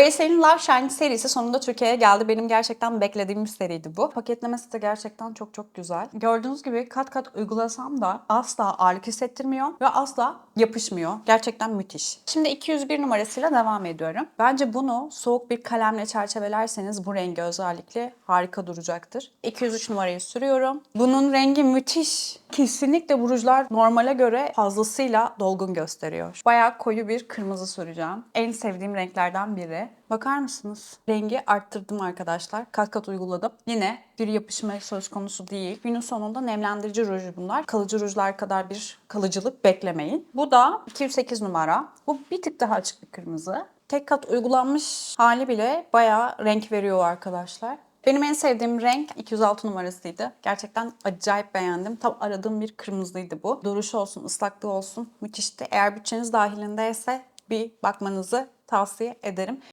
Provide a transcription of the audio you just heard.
YSL'in Love Shine serisi sonunda Türkiye'ye geldi. Benim gerçekten beklediğim bir seriydi bu. Paketlemesi de gerçekten çok çok güzel. Gördüğünüz gibi kat kat uygulasam da asla ağırlık hissettirmiyor ve asla yapışmıyor. Gerçekten müthiş. Şimdi 201 numarasıyla devam ediyorum. Bence bunu soğuk bir kalemle çerçevelerseniz bu rengi özellikle harika duracaktır. 203 numarayı sürüyorum. Bunun rengi müthiş. Kesinlikle bu rujlar normale göre fazlasıyla dolgun gösteriyor. Bayağı koyu bir kırmızı süreceğim. En sevdiğim renklerden biri. Bakar mısınız? Rengi arttırdım arkadaşlar. Kat kat uyguladım. Yine bir yapışma söz konusu değil. Günün sonunda nemlendirici ruj bunlar. Kalıcı rujlar kadar bir kalıcılık beklemeyin. Bu da 208 numara. Bu bir tık daha açık bir kırmızı. Tek kat uygulanmış hali bile bayağı renk veriyor arkadaşlar. Benim en sevdiğim renk 206 numarasıydı. Gerçekten acayip beğendim. Tam aradığım bir kırmızıydı bu. Duruşu olsun, ıslaklığı olsun müthişti. Eğer bütçeniz dahilindeyse bir bakmanızı tavsiye ederim.